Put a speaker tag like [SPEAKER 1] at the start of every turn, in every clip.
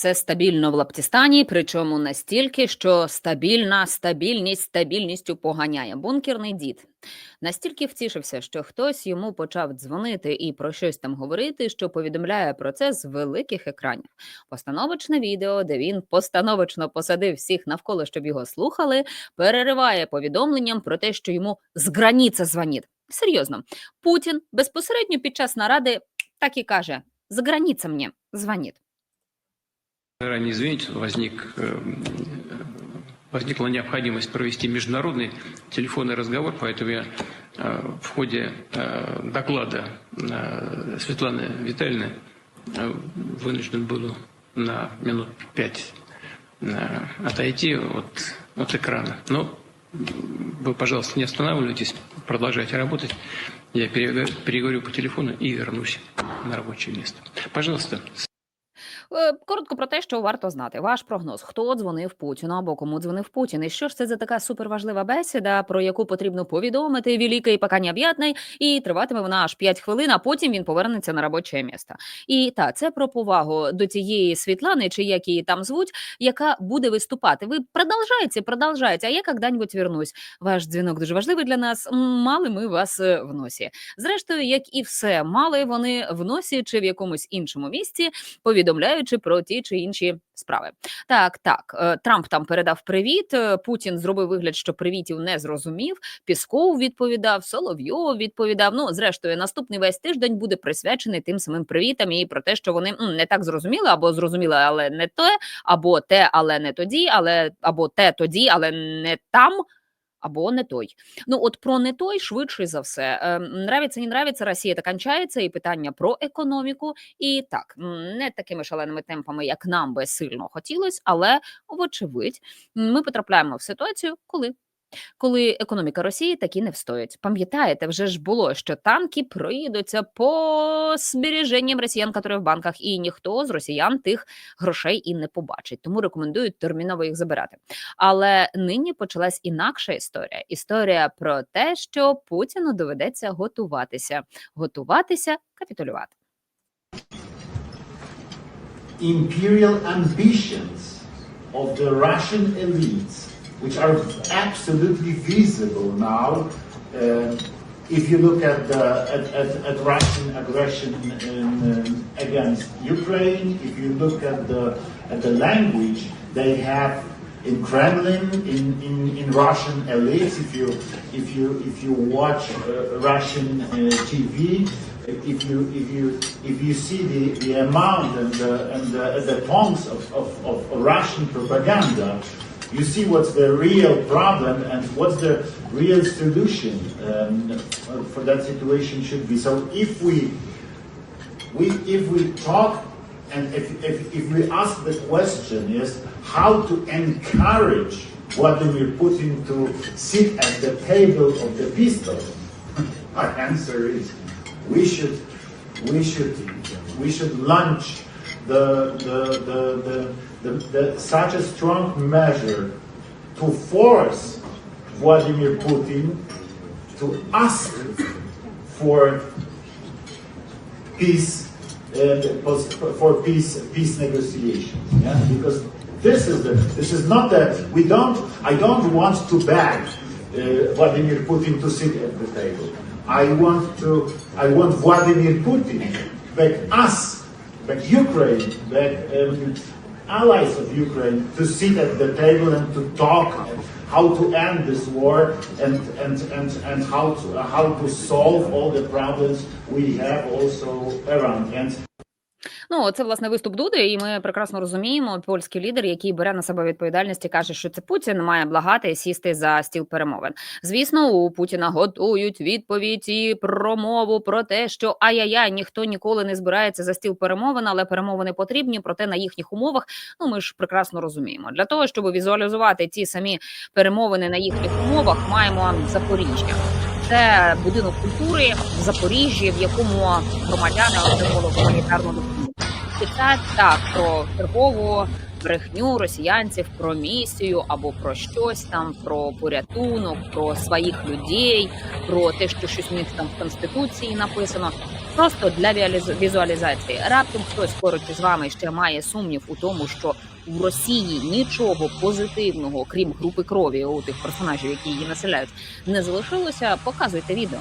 [SPEAKER 1] Все стабільно в Лаптістані, причому настільки, що стабільна стабільність стабільністю поганяє. Бункерний дід настільки втішився, що хтось йому почав дзвонити і про щось там говорити, що повідомляє про це з великих екранів. Постановочне відео, де він постановочно посадив всіх навколо, щоб його слухали, перериває повідомленням про те, що йому з граніця дзвонить. Серйозно, Путін безпосередньо під час наради так і каже: з граніця мені дзвонить.
[SPEAKER 2] Ранее извините, возник, э, возникла необходимость провести международный телефонный разговор, поэтому я э, в ходе э, доклада Светланы Витальевны вынужден был на минут пять отойти от, от экрана. Но вы, пожалуйста, не останавливайтесь, продолжайте работать. Я перег- переговорю по телефону и вернусь на рабочее место. Пожалуйста,
[SPEAKER 1] Коротко про те, що варто знати. Ваш прогноз: хто дзвонив Путіну або кому дзвонив Путін? І що ж це за така суперважлива бесіда, про яку потрібно повідомити великий пока необ'ятний, і триватиме вона аж 5 хвилин, а потім він повернеться на робоче місце. І та це про повагу до тієї Світлани, чи як її там звуть, яка буде виступати. Ви продовжаєте, продовжаєте, а я когда-нибудь вернусь. Ваш дзвінок дуже важливий для нас. Мали ми вас е, в носі. Зрештою, як і все, мали вони в носі чи в якомусь іншому місці, повідомляючи про ті чи інші справи. Так, так, е, Трамп там передав привіт. е, Путін зробив вигляд, що привітів не зрозумів. Пісков відповідав, Соловйов відповідав. Ну, зрештою, наступний весь тиждень буде присвячений тим самим привітам і про те, що вони м, не так зрозуміли, або зрозуміли, але не те, або те, але не тоді, але або те тоді, але не там. Або не той. Ну от про не той швидше за все. Ем, нравиться, не нравиться, Росія та кончається, і питання про економіку. І так, не такими шаленими темпами, як нам би сильно хотілося, але вочевидь, ми потрапляємо в ситуацію, коли. Коли економіка Росії таки не встоїть. Пам'ятаєте, вже ж було, що танки проїдуться по збереженням росіян, які в банках, і ніхто з росіян тих грошей і не побачить. Тому рекомендують терміново їх забирати. Але нині почалась інакша історія. Історія про те, що Путіну доведеться готуватися, готуватися капітулювати.
[SPEAKER 3] imperial ambitions of the Russian elites, which are absolutely visible now. Uh, if you look at the at, at, at Russian aggression in, um, against Ukraine, if you look at the at the language they have in Kremlin, in, in, in Russian elites, if you if you if you watch uh, Russian uh, TV, if you if you if you see the, the amount and the and the, the tones of, of, of Russian propaganda, you see what's the real problem and what's the real solution um, for- that situation should be. So if we we if we talk and if, if, if we ask the question is how to encourage Vladimir Putin to sit at the table of the talk, my answer is we should we should we should launch the the, the, the, the, the such a strong measure to force Vladimir Putin to ask for peace uh, pos- for peace peace negotiations. Yeah? Because this is the this is not that we don't I don't want to beg uh, Vladimir Putin to sit at the table. I want to I want Vladimir Putin back us back Ukraine back um, allies of Ukraine to sit at the table and to talk how to end this war and and and, and how to how to solve all the problems we have also around. And
[SPEAKER 1] Ну, це власне виступ Дуди, і ми прекрасно розуміємо польський лідер, який бере на себе відповідальність і каже, що це Путін має благати сісти за стіл перемовин. Звісно, у Путіна готують відповідь і промову про те, що ай-яй-яй, ніхто ніколи не збирається за стіл перемовин, але перемовини потрібні, проте на їхніх умовах. Ну ми ж прекрасно розуміємо. Для того щоб візуалізувати ті самі перемовини на їхніх умовах, маємо Запоріжжя. Це будинок культури в Запоріжжі, в якому громадяни отримали гуманітарну допомогу. І це так про чергову брехню росіянців про місію або про щось там, про порятунок, про своїх людей, про те, що щось у них там в конституції написано. Просто для візуалізації. Раптом хтось поруч із вами ще має сумнів у тому, що в Росії нічого позитивного, крім групи крові у тих персонажів, які її населяють, не залишилося. Показуйте відео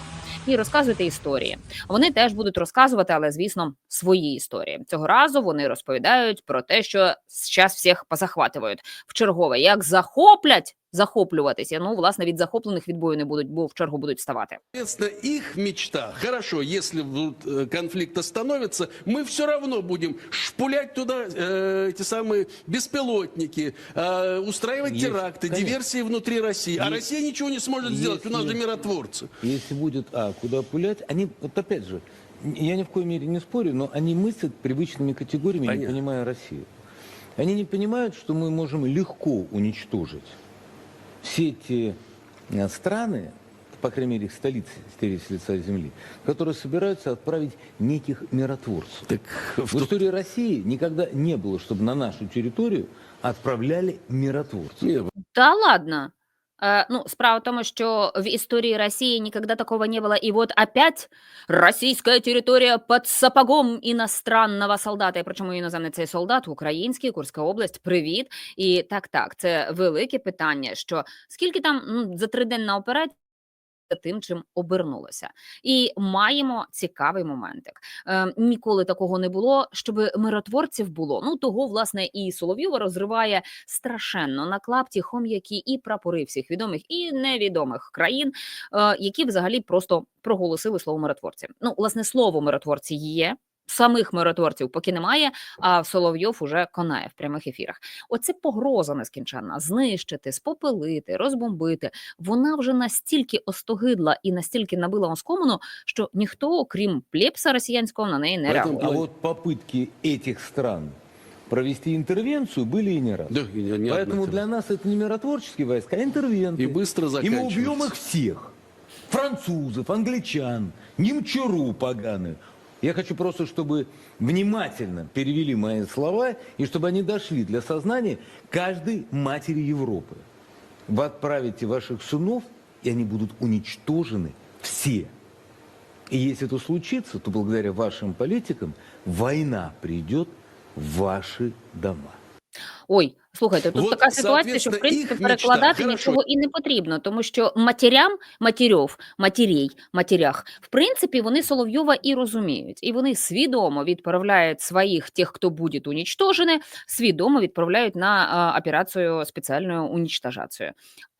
[SPEAKER 1] і розказуйте історії. Вони теж будуть розказувати, але звісно, свої історії. Цього разу вони розповідають про те, що зараз всіх позахватують в чергове. Як захоплять захоплюватися. Ну, власне, від захоплених відбою не будуть, бо в чергу будуть ставати.
[SPEAKER 4] Соответственно, их мечта, хорошо, если вот, э, конфликт остановится, мы все равно будем шпулять туда э, эти самые беспилотники, э, устраивать
[SPEAKER 5] Есть,
[SPEAKER 4] теракты,
[SPEAKER 5] конечно.
[SPEAKER 4] диверсии внутри России. А
[SPEAKER 5] Есть.
[SPEAKER 4] Россия ничего не сможет
[SPEAKER 5] Есть,
[SPEAKER 4] сделать, у нас же
[SPEAKER 5] есть.
[SPEAKER 4] миротворцы.
[SPEAKER 5] Если будет, а, куда пулять, они, вот опять же, я ни в коей мере не спорю, но они мыслят привычными категориями, не
[SPEAKER 4] Понятно.
[SPEAKER 5] понимая Россию. Они не понимают, что мы можем легко уничтожить все эти э, страны, по крайней мере, их столицы стереть с лица земли, которые собираются отправить неких миротворцев.
[SPEAKER 4] Так
[SPEAKER 5] В истории России никогда не было, чтобы на нашу территорию отправляли миротворцев.
[SPEAKER 4] Не,
[SPEAKER 1] Та ладно. Е, ну, справа в тому, що в історії Росії никогда такого не було. І от опять російська територія під сапогом іностранного солдата. І причому іноземний цей солдат, український, Курська область, привіт. І так, так, це велике питання, що скільки там ну, за триденна операція тим, чим обернулося. І маємо цікавий моментик. Е, ніколи такого не було, щоб миротворців було. Ну того, власне, і Соловйова розриває страшенно на клапті хом'які і прапори всіх відомих і невідомих країн, е, які взагалі просто проголосили слово миротворці. Ну, власне, слово миротворці є Самих миротворців поки немає, а Соловйов уже конає в прямих ефірах. Оце погроза нескінченна знищити, спопелити, розбомбити. Вона вже настільки остогидла і настільки набила оскомину, що ніхто, окрім плепса росіянського, на неї не
[SPEAKER 4] Поэтому-
[SPEAKER 1] реагує.
[SPEAKER 5] А вот попытки этих стран провести интервенцию были и не раз.
[SPEAKER 4] Да, и не
[SPEAKER 5] Поэтому
[SPEAKER 4] одна
[SPEAKER 5] для нас это не миротворческие войска, а интервенты.
[SPEAKER 4] И быстро
[SPEAKER 5] И мы убьем
[SPEAKER 4] заканчивается.
[SPEAKER 5] их всех. Французов, англичан, немчуру поганых. Я хочу просто, чтобы внимательно перевели мои слова и чтобы они дошли для сознания каждой матери Европы. Вы отправите ваших сынов, и они будут уничтожены все. И если это случится, то благодаря вашим политикам война придет в ваши дома.
[SPEAKER 1] Ой, слухайте, тут
[SPEAKER 4] Вот,
[SPEAKER 1] така ситуація, що в принципі
[SPEAKER 4] їх мечта.
[SPEAKER 1] перекладати
[SPEAKER 4] Хорошо.
[SPEAKER 1] нічого і не потрібно, тому що матерям, матірьов, матірей, матірях, в принципі, вони Соловйова і розуміють, і вони свідомо відправляють своїх тих, хто буде унічтожений, свідомо відправляють на операцію спеціальну унічтажацію.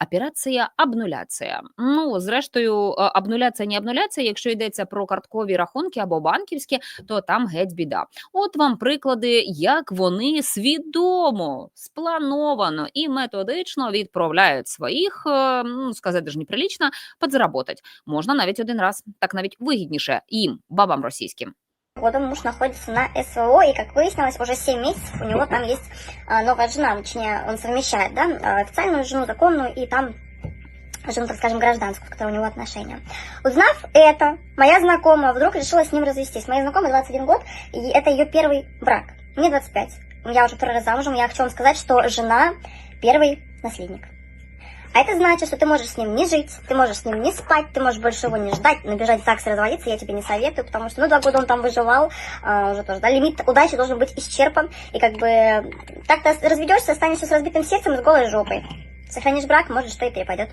[SPEAKER 1] Операція обнуляція. Ну, зрештою, а, обнуляція, не обнуляція, якщо йдеться про карткові рахунки або банківські, то там геть біда. От вам приклади, як вони свідомо, сплановано і методично відправляють своїх, е, ну сказати ж неприлічно, подзаработать. Можна навіть один раз, так навіть вигідніше їм, бабам російським.
[SPEAKER 6] года муж находится на СВО, и, как выяснилось, уже 7 месяцев у него там есть а, новая жена, точнее, он совмещает, да, а, официальную жену, законную, и там жену, так скажем, гражданскую, с которой у него отношения. Узнав это, моя знакомая вдруг решила с ним развестись. Моей знакомой 21 год, и это ее первый брак. Мне 25. Я уже второй раз замужем, я хочу вам сказать, что жена первый наследник. А это значит, что ты можешь с ним не жить, ты можешь с ним не спать, ты можешь больше его не ждать, набежать в ЗАГС и разводиться, я тебе не советую, потому что, ну, два года он там выживал, а, уже тоже, да, лимит удачи должен быть исчерпан, и как бы так ты разведешься, останешься с разбитым сердцем и с голой жопой. Сохранишь брак, может, что и перепадет.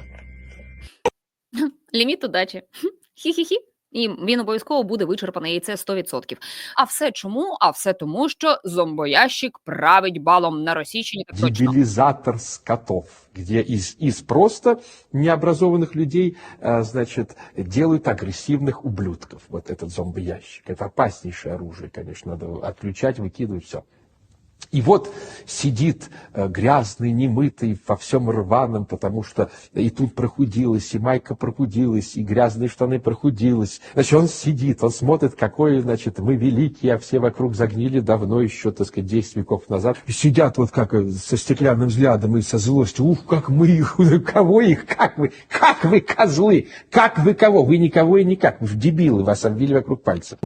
[SPEAKER 1] Ліміт удачі. Хі-хі-хі. І він обов'язково буде вичерпаний, і це 100%. А все чому? А все тому, що зомбоящик править балом на Російщині. Так точно.
[SPEAKER 7] дебилизатор скотов, где из, из просто необразованных людей, э, значит, делают агрессивных ублюдков. Вот этот зомбоящик. Это опаснейшее оружие, конечно, надо отключать, выкидывать, все. И вот сидит э, грязный, немытый, во всем рваном, потому что и тут прохудилась, и майка прохудилась, и грязные штаны прохудилась. Значит, он сидит, он смотрит, какой, значит, мы великие, а все вокруг загнили давно еще, так сказать, 10 веков назад. И сидят вот как э, со стеклянным взглядом и со злостью. Ух, как мы их, кого их, как вы, как вы козлы, как вы кого? Вы никого и никак, вы дебилы, вас обвили вокруг пальца.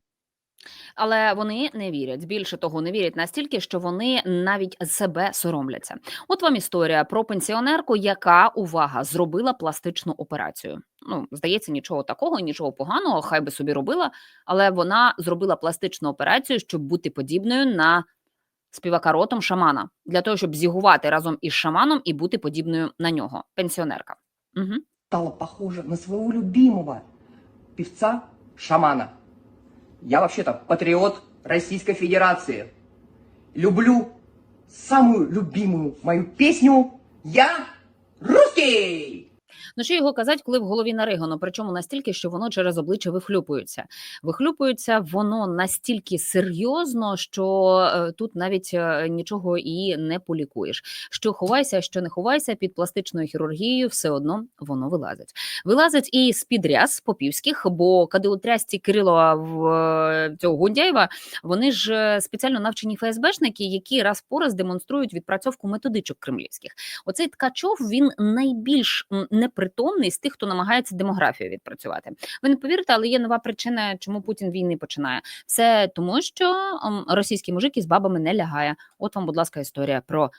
[SPEAKER 1] Але вони не вірять. Більше того, не вірять настільки, що вони навіть себе соромляться. От вам історія про пенсіонерку, яка увага зробила пластичну операцію. Ну, здається, нічого такого, нічого поганого, хай би собі робила, але вона зробила пластичну операцію, щоб бути подібною на співака ротом шамана, для того, щоб зігувати разом із шаманом і бути подібною на нього. Пенсіонерка. Угу.
[SPEAKER 8] стала похожа на своего любимого певца шамана. Я вообще-то патриот Российской Федерации. Люблю самую любимую мою песню «Я русский».
[SPEAKER 1] Ну що його казати, коли в голові наригано, причому настільки, що воно через обличчя вихлюпується. Вихлюпується воно настільки серйозно, що е, тут навіть е, нічого і не полікуєш. Що ховайся, що не ховайся, під пластичною хірургією все одно воно вилазить. Вилазить і з під ряс попівських, бо кадилотрясті Кирилова в е, цього Гундяєва, вони ж спеціально навчені ФСБшники, які раз по раз демонструють відпрацьовку методичок кремлівських. Оцей ткачов він найбільш м, непритомний з тих, хто намагається демографію відпрацювати. Ви не повірите, але є нова причина, чому Путін війни починає. Все тому, що м, російський мужик із бабами не лягає. От вам, будь ласка, історія про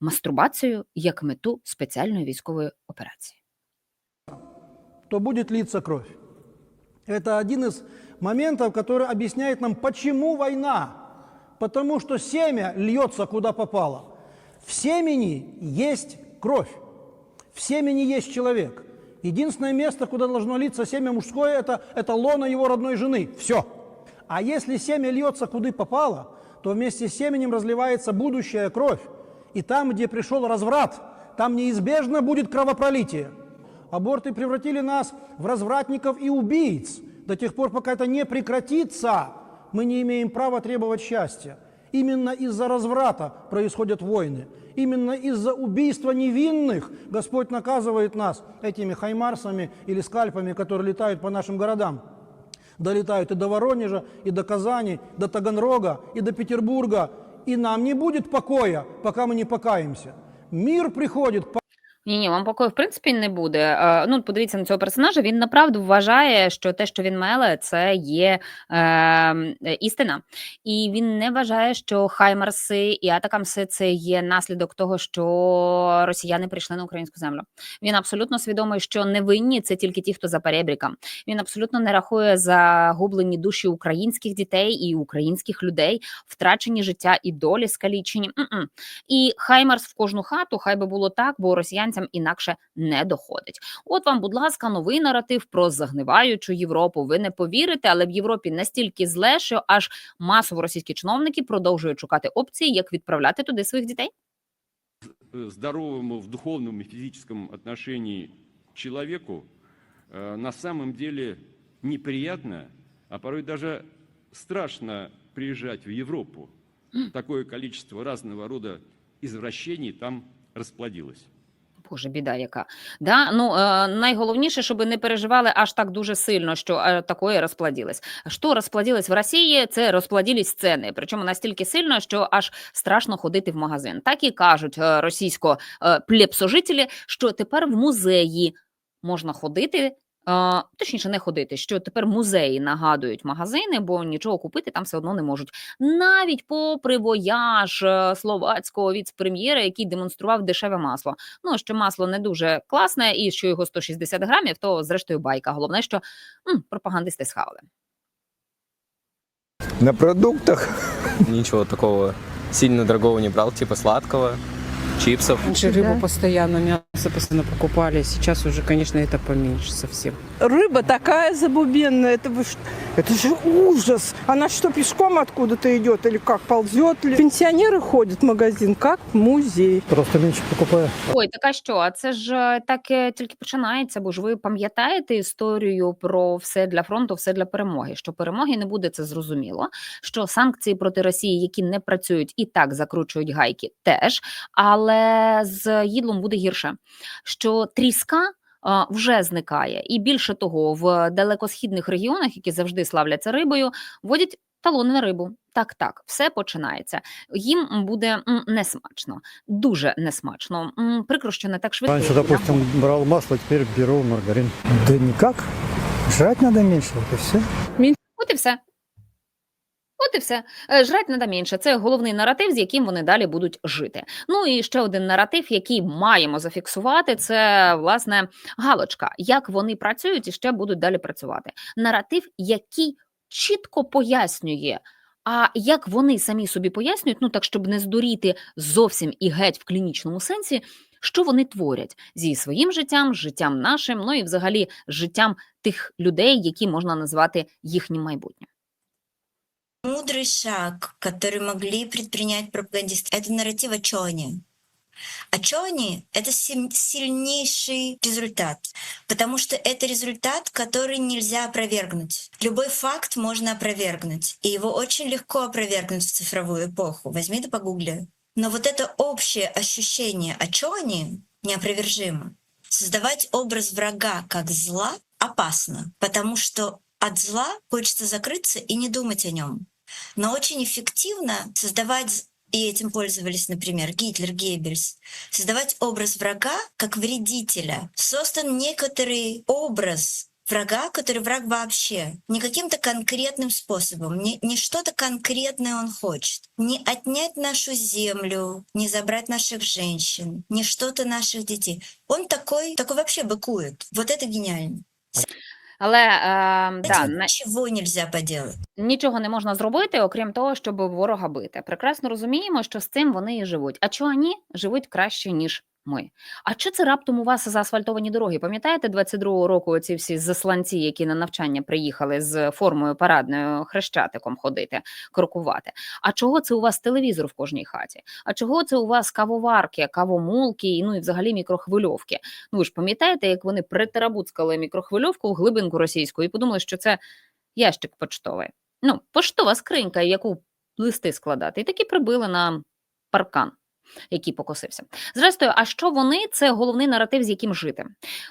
[SPEAKER 1] мастурбацію як мету спеціальної військової операції.
[SPEAKER 9] то будет литься кровь. Это один из моментов, который объясняет нам, почему война. Потому что семя льется куда попало. В семени есть кровь. В семени есть человек. Единственное место, куда должно литься семя мужское, это, это лона его родной жены. Все. А если семя льется куда попало, то вместе с семенем разливается будущая кровь. И там, где пришел разврат, там неизбежно будет кровопролитие. Аборты превратили нас в развратников и убийц. До тех пор, пока это не прекратится, мы не имеем права требовать счастья. Именно из-за разврата происходят войны. Именно из-за убийства невинных Господь наказывает нас этими хаймарсами или скальпами, которые летают по нашим городам. Долетают и до Воронежа, и до Казани, до Таганрога, и до Петербурга. И нам не будет покоя, пока мы не покаемся. Мир приходит к
[SPEAKER 1] ні, ні, вам покою в принципі не буде. Е, Ну, подивіться на цього персонажа. Він направду вважає, що те, що він меле, це є е, істина. І він не вважає, що Хаймарси і Атакамси це є наслідок того, що росіяни прийшли на українську землю. Він абсолютно свідомий, що невинні це тільки ті, хто за перебріком. Він абсолютно не рахує загублені душі українських дітей і українських людей, втрачені життя і долі скалічені. М-м. І Хаймарс в кожну хату, хай би було так, бо росіянцям інакше не доходить. От вам, будь ласка, новий наратив про загниваючу Європу. Ви не повірите, але в Європі настільки зле, що аж масово російські чиновники продовжують шукати опції, як відправляти туди своїх дітей.
[SPEAKER 10] здоровому в духовном и физическом отношении человеку э, на самом деле неприятно, а порой даже страшно приезжать в Европу. Такое количество разного рода извращений там расплодилось.
[SPEAKER 1] Боже, біда яка. Да? Ну, е, найголовніше, щоб не переживали аж так дуже сильно, що е, такое розплодилось. Що розплодилось в Росії, це розплодились ціни. Причому настільки сильно, що аж страшно ходити в магазин. Так і кажуть е, російсько е, плепсожителі, що тепер в музеї можна ходити. Точніше, не ходити, що тепер музеї нагадують магазини, бо нічого купити там все одно не можуть. Навіть попри вояж е, словацького віцпрем'єра, який демонстрував дешеве масло. Ну, що масло не дуже класне, і що його 160 грамів, то зрештою байка. Головне, що м, пропагандисти схавали.
[SPEAKER 11] На продуктах
[SPEAKER 12] Ничего такого сильно дорогого не брал, типа сладкого, чипсов.
[SPEAKER 13] Раньше рыбу постоянно, мясо постоянно покупали, сейчас уже, конечно, это поменьше совсем
[SPEAKER 14] Рыба такая забубенная, это, вы, что- это же ужас. Она что, пешком откуда-то идет или как, ползет ли? Пенсионеры ходят в магазин, как в музей.
[SPEAKER 9] Просто меньше покупаю.
[SPEAKER 1] Ой, така що? А це ж е, так е, тільки починається. Бо ж ви пам'ятаєте історію про все для фронту, все для перемоги. Що перемоги не буде, це зрозуміло. Що санкції проти Росії, які не працюють, і так закручують гайки, теж. Але з їдлом буде гірше. Що тріска. вже зникає, і більше того, в далекосхідних регіонах, які завжди славляться рибою, вводять талони на рибу. Так, так, все починається. Їм буде несмачно, дуже несмачно. Прикро, що не так швидко. Раніше,
[SPEAKER 9] допустим, брав масло, тепер беру маргарин. Да ніяк. Жрать надо меньше, вот и все.
[SPEAKER 1] От і все. Е, Жрать надо менше. Це головний наратив, з яким вони далі будуть жити. Ну і ще один наратив, який маємо зафіксувати, це власне галочка. Як вони працюють і ще будуть далі працювати. Наратив, який чітко пояснює. А як вони самі собі пояснюють, ну так щоб не здуріти зовсім і геть в клінічному сенсі, що вони творять зі своїм життям, життям нашим, ну і взагалі життям тих людей, які можна назвати їхнім майбутнім.
[SPEAKER 11] Мудрый шаг, который могли предпринять пропагандисты, это нарратив о Чоне. А Чоне — это сильнейший результат, потому что это результат, который нельзя опровергнуть. Любой факт можно опровергнуть, и его очень легко опровергнуть в цифровую эпоху. Возьми да погугли. Но вот это общее ощущение о Чоне неопровержимо. Создавать образ врага как зла опасно, потому что от зла хочется закрыться и не думать о нем. Но очень эффективно создавать, и этим пользовались, например, Гитлер, Геббельс, создавать образ врага как вредителя. Создан некоторый образ врага, который враг вообще. Не каким-то конкретным способом, не, не что-то конкретное он хочет. Не отнять нашу землю, не забрать наших женщин, не что-то наших детей. Он такой, такой вообще быкует. Вот это гениально.
[SPEAKER 1] Але е, да, нічого
[SPEAKER 11] не нельзя поделать.
[SPEAKER 1] нічого не можна зробити, окрім того, щоб ворога бити. Прекрасно розуміємо, що з цим вони і живуть. А чого ні? Живуть краще, ніж ми. А чи це раптом у вас заасфальтовані дороги? Пам'ятаєте 22-го року оці всі засланці, які на навчання приїхали з формою парадною хрещатиком ходити, крокувати? А чого це у вас телевізор в кожній хаті? А чого це у вас кавоварки, кавомулки, і, ну і взагалі мікрохвильовки? Ну ви ж пам'ятаєте, як вони притарабуцкали мікрохвильовку в глибинку російську і подумали, що це ящик поштовий. Ну, поштова скринька, яку листи складати, і таки прибили на паркан, який покосився. Зрештою, а що вони це головний наратив, з яким жити.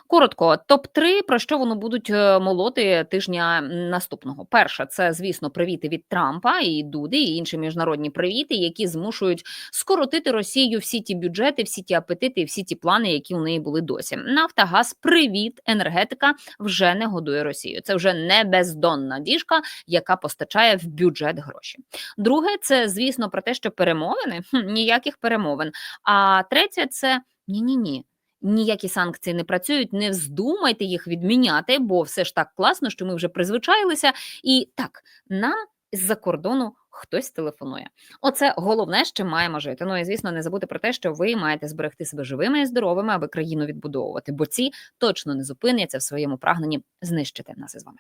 [SPEAKER 1] Коротко, топ 3 про що вони будуть е, молоти тижня наступного. Перше, це звісно привіти від Трампа і Дуди, і інші міжнародні привіти, які змушують скоротити Росію всі ті бюджети, всі ті апетити, всі ті плани, які у неї були досі. Нафтогаз, привіт, енергетика вже не годує Росію. Це вже не бездонна діжка, яка постачає в бюджет гроші. Друге, це звісно про те, що перемовини ніяких перемовин. А третє, це ні, ні, ні. Ніякі санкції не працюють, не вздумайте їх відміняти, бо все ж так класно, що ми вже призвичаїлися. І так, нам з-за кордону хтось телефонує. Оце головне, чим маємо жити. Ну і звісно, не забудьте про те, що ви маєте зберегти себе живими і здоровими, аби країну відбудовувати, бо ці точно не зупиняться в своєму прагненні знищити нас із вами.